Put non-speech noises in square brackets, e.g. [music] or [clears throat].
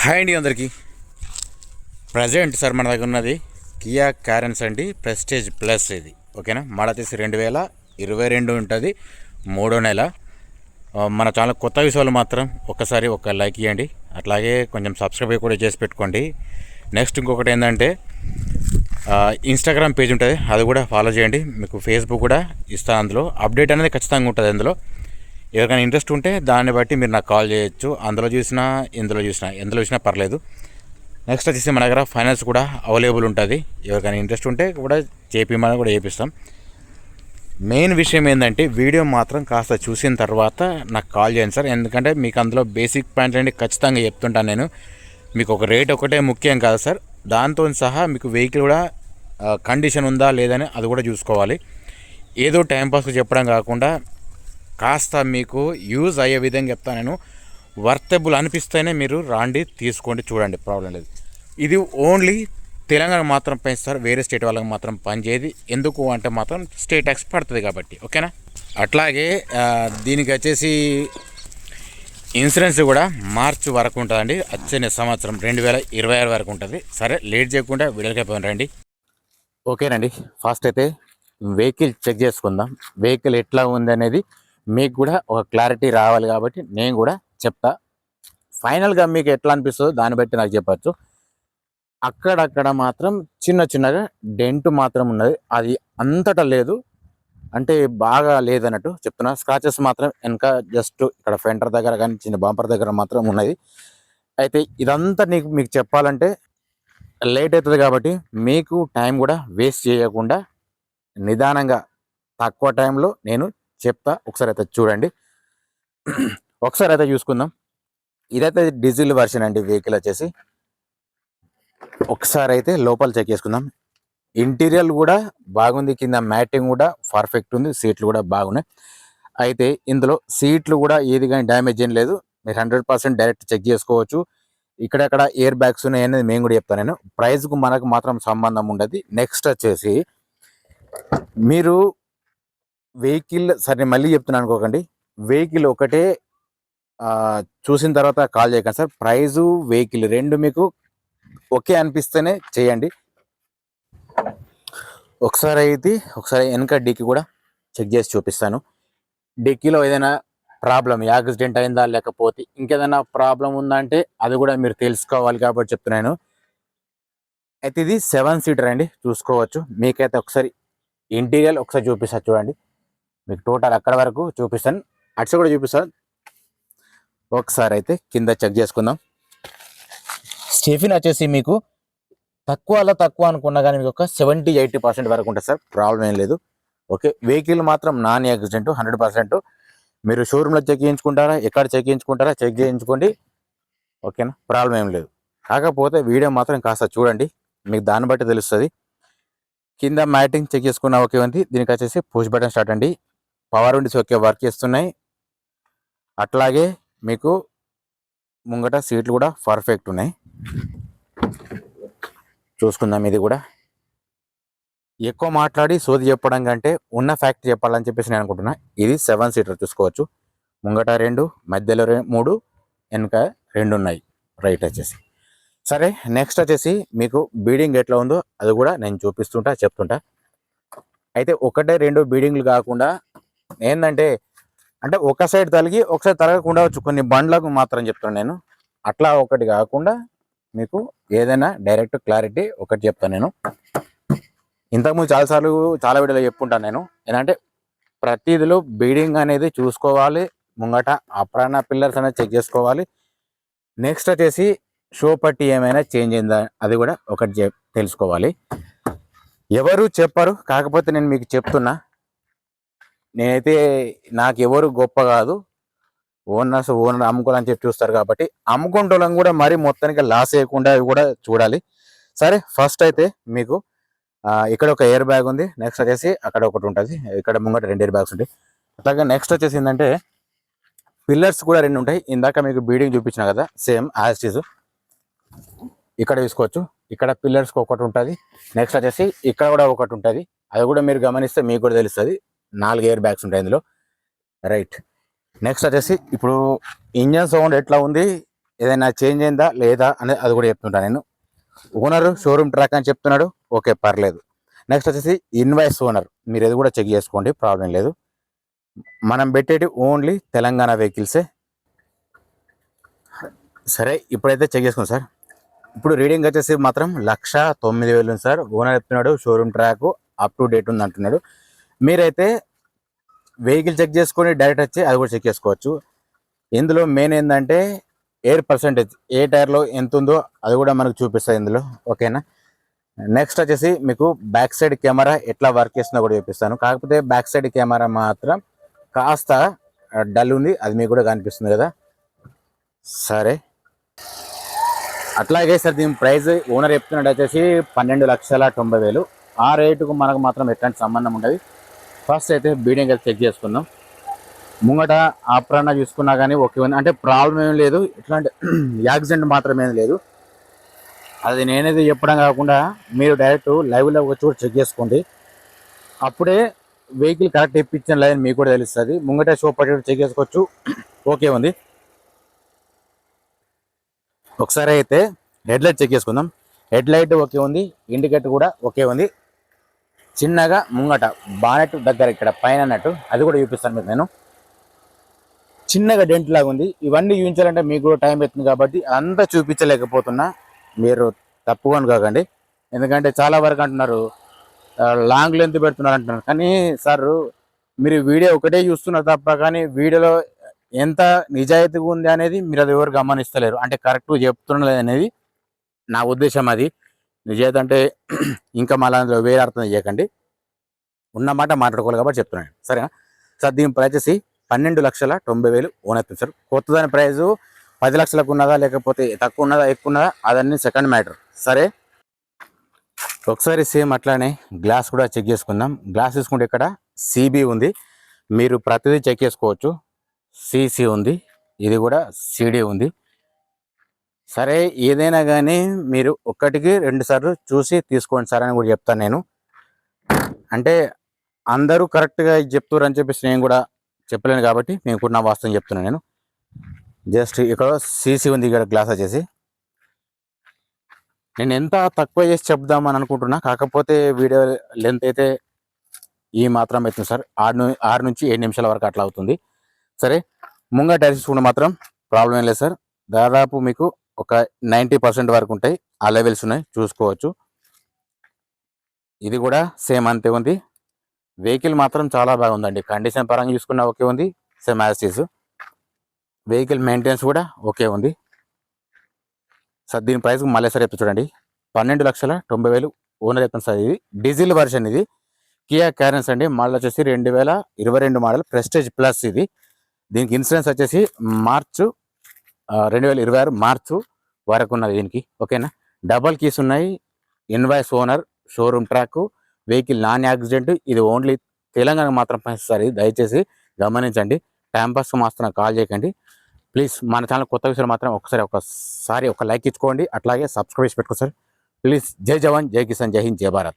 Hi అండి అందరికీ. Present sir మన దగ్గర ఉన్నది కియా క్యారెన్స్ అండి ప్రెస్టేజ్ ప్లస్ ఇది. ఓకేనా? మోడల్ తీసి రెండు వేల ఇరవై రెండు ఉంటుంది మూడో నెల. మన ఛానల్ కొత్త విషయాలు మాత్రం ఒక్కసారి ఒక లైక్ ఇవ్వండి అట్లాగే కొంచెం సబ్స్క్రైబ్ కూడా చేసి పెట్టుకోండి. నెక్స్ట్ ఇంకొకటి ఏంటంటే ఇన్స్టాగ్రామ్ పేజ్ ఉంటుంది అది కూడా ఫాలో చేయండి. మీకు ఫేస్బుక్ కూడా ఇస్తాను అందులో. అప్డేట్ అనేది ఖచ్చితంగా ఉంటుంది అందులో. ఎవరికైనా ఇంట్రెస్ట్ ఉంటే దాన్ని బట్టి మీరు నాకు కాల్ చేయొచ్చు. అందులో చూసినా ఇందులో చూసినా ఎందులో చూసినా పర్లేదు. నెక్స్ట్ వచ్చేసి మన దగ్గర ఫైనాన్స్ కూడా అవైలబుల్ ఉంటుంది. ఎవరికైనా ఇంట్రెస్ట్ ఉంటే కూడా చేపిమని కూడా చేపిస్తాం. మెయిన్ విషయం ఏంటంటే వీడియో మాత్రం కాస్త చూసిన తర్వాత నాకు కాల్ చేయండి సార్. ఎందుకంటే మీకు అందులో బేసిక్ పాయింట్లు అంటే ఖచ్చితంగా చెప్తుంటాను నేను. మీకు ఒక రేట్ ఒకటే ముఖ్యం కాదు సార్. దాంతో సహా మీకు వెహికల్ కూడా కండిషన్ ఉందా లేదని అది కూడా చూసుకోవాలి. ఏదో టైంపాస్కి చెప్పడం కాకుండా కాస్త మీకు యూజ్ అయ్యే విధంగా చెప్తాను నేను. వర్తబుల్ అనిపిస్తేనే మీరు రాండి తీసుకోండి చూడండి ప్రాబ్లం లేదు. ఇది ఓన్లీ తెలంగాణ మాత్రం పెంచుతారు వేరే స్టేట్ వాళ్ళకి మాత్రం పనిచేయదు ఎందుకు అంటే మాత్రం స్టేట్ ట్యాక్స్ పడుతుంది కాబట్టి ఓకేనా? అట్లాగే దీనికి వచ్చేసి ఇన్సూరెన్స్ కూడా మార్చి వరకు ఉంటుందండి. వచ్చే సంవత్సరం రెండు వేల ఇరవై ఆరు వరకు ఉంటుంది. సరే లేట్ చేయకుండా వీడియోకి రండి. ఓకేనండి ఫస్ట్ అయితే వెహికల్ చెక్ చేసుకుందాం. వెహికల్ ఎట్లా ఉంది అనేది మీకు కూడా ఒక క్లారిటీ రావాలి కాబట్టి నేను కూడా చెప్తా. ఫైనల్గా మీకు ఎట్లా అనిపిస్తుందో దాన్ని బట్టి నాకు చెప్పచ్చు. అక్కడక్కడ మాత్రం చిన్న చిన్నగా డెంట్ మాత్రం ఉన్నది. అది అంతటా లేదు. అంటే బాగా లేదన్నట్టు చెప్తున్నా. స్క్రాచెస్ మాత్రం వెనక జస్ట్ ఇక్కడ ఫెంటర్ దగ్గర కానీ చిన్న బాంపర్ దగ్గర మాత్రం ఉన్నది. అయితే ఇదంతా నీకు మీకు చెప్పాలంటే లేట్ అవుతుంది కాబట్టి మీకు టైం కూడా వేస్ట్ చేయకుండా నిదానంగా తక్కువ టైంలో నేను చెప్తా. ఒకసారి అయితే చూడండి. ఒకసారి అయితే చూసుకుందాం. ఇదైతే డీజిల్ వర్షన్ అండి వెహికల్ వచ్చేసి. ఒకసారి అయితే లోపల చెక్ చేసుకుందాం. ఇంటీరియర్ కూడా బాగుంది. కింద మ్యాటింగ్ కూడా పర్ఫెక్ట్ ఉంది. సీట్లు కూడా బాగున్నాయి. అయితే ఇందులో సీట్లు కూడా ఏది కానీ డ్యామేజ్ ఏం లేదు. మీరు హండ్రెడ్ పర్సెంట్ డైరెక్ట్ చెక్ చేసుకోవచ్చు. ఇక్కడక్కడ ఎయిర్ బ్యాగ్స్ ఉన్నాయి అనేది మేము కూడా చెప్తాను నేను. ప్రైస్కు మనకు మాత్రం సంబంధం ఉండదు. నెక్స్ట్ వచ్చేసి మీరు వెహికల్ సరే మళ్ళీ చెప్తున్నాను అనుకోకండి. వెహికల్ ఒకటే చూసిన తర్వాత కాల్ చేయకండి సార్. ప్రైజు వెహికల్ రెండు మీకు ఓకే అనిపిస్తేనే చేయండి. ఒకసారి అయితే ఒకసారి వెనక డిక్కి కూడా చెక్ చేసి చూపిస్తాను. డిక్కీలో ఏదైనా ప్రాబ్లం యాక్సిడెంట్ అయిందా లేకపోతే ఇంకేదైనా ప్రాబ్లం ఉందంటే అది కూడా మీరు తెలుసుకోవాలి కాబట్టి చెప్తున్నాను. అయితే ఇది సెవెన్ సీటర్ అండి చూసుకోవచ్చు. మీకైతే ఒకసారి ఇంటీరియర్ ఒకసారి చూపిస్తా చూడండి. మీకు టోటల్ అక్కడ వరకు చూపిస్తాను. అట్స్ కూడా చూపిస్తాను. ఒకసారి అయితే కింద చెక్ చేసుకుందాం. స్టెఫిన్ వచ్చేసి మీకు తక్కువలో తక్కువ అనుకున్నా కానీ మీకు ఒక సెవెంటీ ఎయిటీ పర్సెంట్ వరకు ఉంటుంది సార్. ప్రాబ్లం ఏం లేదు. ఓకే వెహికల్ మాత్రం నాన్ యాక్సిడెంట్ హండ్రెడ్ పర్సెంట్ మీరు షోరూంలో చెక్ చేయించుకుంటారా? ఎక్కడ చెక్ చేయించుకుంటారా? చెక్ చేయించుకోండి. ఓకేనా ప్రాబ్లం ఏం లేదు. కాకపోతే వీడియో మాత్రం కాస్త చూడండి. మీకు దాన్ని బట్టి తెలుస్తుంది. కింద మ్యాటింగ్ చెక్ చేసుకున్న ఓకే ఉంది. దీనికి వచ్చేసి పుష్ బటన్ స్టార్ట్ అండి. పవర్ విండోస్ ఓకే వర్క్ చేస్తున్నాయి. అట్లాగే మీకు ముంగట సీట్లు కూడా పర్ఫెక్ట్ ఉన్నాయి. చూసుకుందాం ఇది కూడా. ఎక్కువ మాట్లాడి సోది చెప్పడం కంటే ఉన్న ఫ్యాక్ట్ చెప్పాలని చెప్పేసి నేను అనుకుంటున్నా. ఇది సెవెన్ సీటర్ చూసుకోవచ్చు. ముంగట రెండు మధ్యలో మూడు వెనక రెండు ఉన్నాయి. రైట్ వచ్చేసి. సరే నెక్స్ట్ వచ్చేసి మీకు బీడింగ్ ఎట్లా ఉందో అది కూడా నేను చూపిస్తుంటా చెప్తుంటా. అయితే ఒకటే రెండు బీడింగ్లు కాకుండా ఏంటంటే అంటే ఒక సైడ్ తలిగి ఒకసారి తరగకుండా వచ్చు కొన్ని బండ్లకు మాత్రం చెప్తాను నేను. అట్లా ఒకటి కాకుండా మీకు ఏదైనా డైరెక్ట్ క్లారిటీ ఒకటి చెప్తాను నేను. ఇంతకుముందు చాలాసార్లు చాలా వీడియోలో చెప్పుంటాను నేను. ఏంటంటే ప్రతిదిలో బీడింగ్ అనేది చూసుకోవాలి. ముంగట అప్రాణ పిల్లర్స్ అనేది చెక్ చేసుకోవాలి. నెక్స్ట్ వచ్చేసి షో పట్టి ఏమైనా చేంజ్ అయిందా అది కూడా ఒకటి చెప్- తెలుసుకోవాలి. ఎవరు చెప్పరు కాకపోతే నేను మీకు చెప్తున్నా. నేనైతే నాకు ఎవరు గొప్ప కాదు. ఓనర్స్ ఓనర్ అమ్ముకోవాలని చెప్పి చూస్తారు కాబట్టి అమ్ముకుంటోళ్ళం కూడా మరి మొత్తానికి లాస్ చేయకుండా అవి కూడా చూడాలి. సరే ఫస్ట్ అయితే మీకు ఇక్కడ ఒక ఎయిర్ బ్యాగ్ ఉంది. నెక్స్ట్ వచ్చేసి అక్కడ ఒకటి ఉంటుంది. ఇక్కడ ముంగట రెండు ఎయిర్ బ్యాగ్స్ ఉంటాయి. అట్లాగే నెక్స్ట్ వచ్చేసి ఏంటంటే పిల్లర్స్ కూడా రెండు ఉంటాయి. ఇందాక మీకు బీడింగ్ చూపించిన కదా సేమ్ యాజ్ ఇక్కడ తీసుకోవచ్చు. ఇక్కడ పిల్లర్స్కి ఒకటి ఉంటుంది. నెక్స్ట్ వచ్చేసి ఇక్కడ కూడా ఒకటి ఉంటుంది. అది కూడా మీరు గమనిస్తే మీకు కూడా తెలుస్తుంది. నాలుగు ఎయిర్ బ్యాగ్స్ ఉంటాయి ఇందులో. రైట్. నెక్స్ట్ వచ్చేసి ఇప్పుడు ఇంజన్ సౌండ్ ఎట్లా ఉంది? ఏదైనా చేంజ్ అయిందా? లేదా? అనేది అది కూడా చెప్తుంటాను నేను. ఓనర్ షోరూమ్ ట్రాక్ అని చెప్తున్నాడు. ఓకే పర్లేదు. నెక్స్ట్ వచ్చేసి ఇన్వాయిస్ ఓనర్. మీరు ఇది కూడా చెక్ చేసుకోండి ప్రాబ్లం లేదు. మనం పెట్టేటి ఓన్లీ తెలంగాణ వెహికల్సే. సరే ఇప్పుడైతే చెక్ చేసుకోండి సార్. ఇప్పుడు రీడింగ్ వచ్చేసి మాత్రం లక్ష తొమ్మిది వేలు ఉంది సార్. ఓనర్ చెప్తున్నాడు showroom track up to date ఉంది అంటున్నాడు. మీరైతే వెహికల్ చెక్ చేసుకొని డైరెక్ట్ వచ్చి అది కూడా చెక్ చేసుకోవచ్చు. ఇందులో మెయిన్ ఏంటంటే ఎయిర్ పర్సెంటేజ్ ఏ టైర్లో ఎంత ఉందో అది కూడా మనకు చూపిస్తుంది ఇందులో. ఓకేనా? నెక్స్ట్ వచ్చేసి మీకు బ్యాక్ సైడ్ కెమెరా ఎట్లా వర్క్ చేస్తుందో కూడా చూపిస్తాను. కాకపోతే బ్యాక్ సైడ్ కెమెరా మాత్రం కాస్త డల్ ఉంది. అది మీకు కూడా కనిపిస్తుంది కదా? సరే. అట్లాగే సార్ దీని ప్రైస్ ఓనర్ చెప్తున్నాడు వచ్చేసి పన్నెండు లక్షల తొంభై వేలు. ఆ రేటుకు మనకు మాత్రం ఎట్లాంటి సంబంధం ఉండదు. ఫస్ట్ అయితే బీడింగ్ అయితే చెక్ చేసుకుందాం. ముంగట ఆప్రాణ చూసుకున్నా కానీ ఓకే ఉంది. అంటే ప్రాబ్లం ఏం లేదు. ఇట్లాంటి [clears throat] యాక్సిడెంట్ మాత్రమే లేదు. అది నేనేది చెప్పడం కాకుండా మీరు డైరెక్ట్ లైవ్లో వచ్చి కూడా చెక్ చేసుకోండి. అప్పుడే వెహికల్ కరెక్ట్ ఇప్పించిన లైన్ మీకు కూడా తెలుస్తుంది. ముంగట షో పట్టి చెక్ చేసుకోవచ్చు. [clears throat] ఓకే ఉంది. ఒకసారి అయితే హెడ్ లైట్ చెక్ చేసుకుందాం. హెడ్ లైట్ ఓకే ఉంది. ఇండికేటర్ కూడా ఓకే ఉంది. చిన్నగా ముంగట బానెట్ దగ్గర ఇక్కడ పైన అన్నట్టు అది కూడా చూపిస్తాను మీకు నేను. చిన్నగా డెంట్ లాగా ఉంది. ఇవన్నీ చూపించాలంటే మీకు కూడా టైం అవుతుంది కాబట్టి అంతా చూపించలేకపోతున్నా. మీరు తప్పుగా కాకండి. ఎందుకంటే చాలా వరకు అంటున్నారు లాంగ్ లెంత్ పెడుతున్నారు అంటున్నారు. కానీ సార్ మీరు వీడియో ఒకటే చూస్తున్నారు తప్ప కానీ వీడియోలో ఎంత నిజాయితీగా ఉంది అనేది మీరు అది ఎవరు గమనిస్తలేరు. అంటే కరెక్ట్గా చెప్తున్నది అనేది నా ఉద్దేశం అది. నిజాయితీ అంటే [clears throat] ఇంకా మళ్ళీ అందులో వేరే అర్థం చేయకండి. ఉన్నమాట మాట్లాడుకోవాలి కాబట్టి చెప్తున్నాను సరేనా? సార్ దీని ప్రైస్ వచ్చి పన్నెండు లక్షల తొంభై వేలు ఓన్ అవుతుంది సార్. కొత్తదాని ప్రైజు పది లక్షలకు ఉన్నదా లేకపోతే తక్కువ ఉన్నదా ఎక్కువ ఉన్నదా అదన్నీ సెకండ్ మ్యాటర్ సరే? ఒకసారి సేమ్ అట్లానే గ్లాస్ కూడా చెక్ చేసుకుందాం. గ్లాస్ తీసుకుంటే ఇక్కడ సిబి ఉంది. మీరు ప్రతిదీ చెక్ చేసుకోవచ్చు. సిసి ఉంది. ఇది కూడా సిడి ఉంది. సరే ఏదైనా కానీ మీరు ఒక్కటికి రెండు సార్లు చూసి తీసుకోండి సార్ అని కూడా చెప్తాను నేను. అంటే అందరూ కరెక్ట్గా చెప్తారు అని చెప్పేసి నేను కూడా చెప్పలేను కాబట్టి నేను కూడా నా వాస్తవం చెప్తున్నాను నేను. జస్ట్ ఇక్కడ సీసీ ఉంది ఇక్కడ గ్లాస్ వచ్చేసి. నేను ఎంత తక్కువ చేసి చెప్దామని అనుకుంటున్నా కాకపోతే వీడియో లెంత్ అయితే ఈ మాత్రం అవుతుంది సార్. ఆరు ను- ఆరు నుంచి ఏడు నిమిషాల వరకు అట్లా అవుతుంది. సరే ముంగ టైర్స్ కూడా మాత్రం ప్రాబ్లం ఏం లేదు సార్. దాదాపు మీకు ఒక నైంటీ పర్సెంట్ వరకు ఉంటాయి. ఆ లెవెల్స్ ఉన్నాయి. చూసుకోవచ్చు. ఇది కూడా సేమ్ అంతే ఉంది. వెహికల్ మాత్రం చాలా బాగుందండి కండిషన్ పరంగా చూసుకున్నా ఓకే ఉంది. సేమ్ యాసిస్ వెహికల్ మెయింటెనెన్స్ కూడా ఓకే ఉంది. సార్ దీని ప్రైస్ మళ్ళీ సార్ చెప్తా చూడండి. పన్నెండు లక్షల తొంభై వేలు ఓనర్ చెప్తాను సార్ ఇది. డీజిల్ వర్షన్ ఇది. కియా క్యారెన్స్ అండి. మళ్ళీ వచ్చేసి రెండు వేల ఇరవై రెండు మోడల్ ప్రెస్టేజ్ ప్లస్ ఇది. దీనికి ఇన్సూరెన్స్ వచ్చేసి మార్చు రెండు వేల ఇరవై ఆరు మార్చు వరకు ఉన్నది దీనికి ఓకేనా? డబల్ కీస్ ఉన్నాయి invoice owner showroom track vehicle non accident ఇది ఓన్లీ తెలంగాణ మాత్రం పనిచేస్తారు దయచేసి గమనించండి టైంపాస్కి మాత్రం కాల్ చేయకండి. ప్లీజ్ మన ఛానల్ కొత్త విషయాలు మాత్రం ఒకసారి ఒకసారి ఒక లైక్ ఇచ్చుకోండి అట్లాగే సబ్స్క్రైబ్ చేసి సార్. ప్లీజ్ జై జవాన్ జై కిసాన్ జై హింద్ జై భారత్.